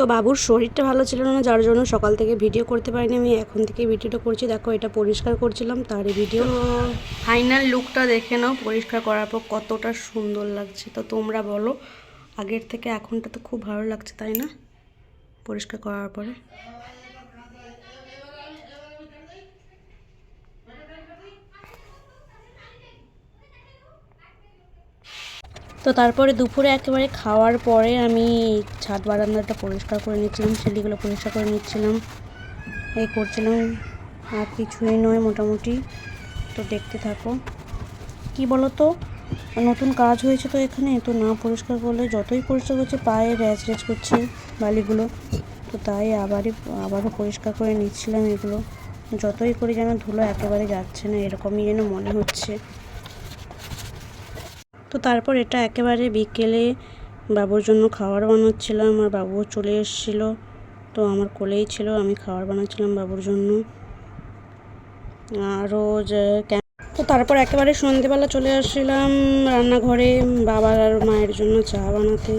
তো বাবুর শরীরটা ভালো ছিল না, যার জন্য সকাল থেকে ভিডিও করতে পারিনি আমি। এখন থেকে ভিডিওটা করছি। দেখো, এটা পরিষ্কার করছিলাম, তার ভিডিও ফাইনাল লুকটা দেখে নাও, পরিষ্কার করার পর কতটা সুন্দর লাগছে। তো তোমরা বলো, আগের থেকে এখনটা তো খুব ভালো লাগছে, তাই না? পরিষ্কার করার পরে। তো তারপরে দুপুরে একেবারে খাওয়ার পরে আমি ছাদ বারান্দাটা পরিষ্কার করে নিচ্ছিলাম, সিঁড়িগুলো পরিষ্কার করে নিচ্ছিলাম। এই করছিলাম, আর কিছুই নয় মোটামুটি। তো দেখতে থাকো। কি বলো তো নতুন কাজ হয়েছে তো এখানে, তো না পরিষ্কার করলে যতই পরিষ্কার করছে পায়ে র্যাচ র্যাচ করছে বালিগুলো। তো তাই আবারই, আবারও পরিষ্কার করে নিচ্ছিলাম এগুলো। যতই করে যেন ধুলো একেবারে যাচ্ছে না, এরকমই যেন মনে হচ্ছে। তো তারপর এটা একেবারে বিকেলে বাবুর জন্য খাবার বানাচ্ছিলাম আর বাবু চলে এসেছিল। তো আমার কোলেই ছিল, আমি খাবার বানাচ্ছিলাম বাবুর জন্য। আরও যে তো তারপর একেবারে সন্ধেবেলা চলে আসছিলাম রান্নাঘরে, বাবার আর মায়ের জন্য চা বানাতে।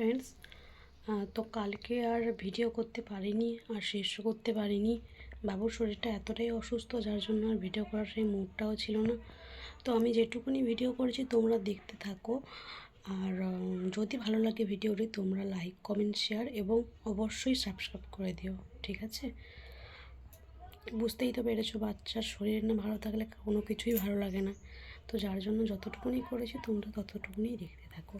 ফ্রেন্ডস তো কালকে আর ভিডিও করতে পারিনি, আর শেষও করতে পারিনি। বাবুর শরীরটা এতটাই অসুস্থ, যার জন্য আর ভিডিও করার সেই মুডটাও ছিল না। তো আমি যেটুকুনি ভিডিও করেছি, তোমরা দেখতে থাকো। আর যদি ভালো লাগে ভিডিওটি তোমরা লাইক কমেন্ট শেয়ার এবং অবশ্যই সাবস্ক্রাইব করে দিও, ঠিক আছে? বুঝতেই তো পেরেছ, বাচ্চার শরীর না ভালো থাকলে কোনো কিছুই ভালো লাগে না। তো যার জন্য যতটুকুনি করেছি, তোমরা ততটুকুনি দেখতে থাকো।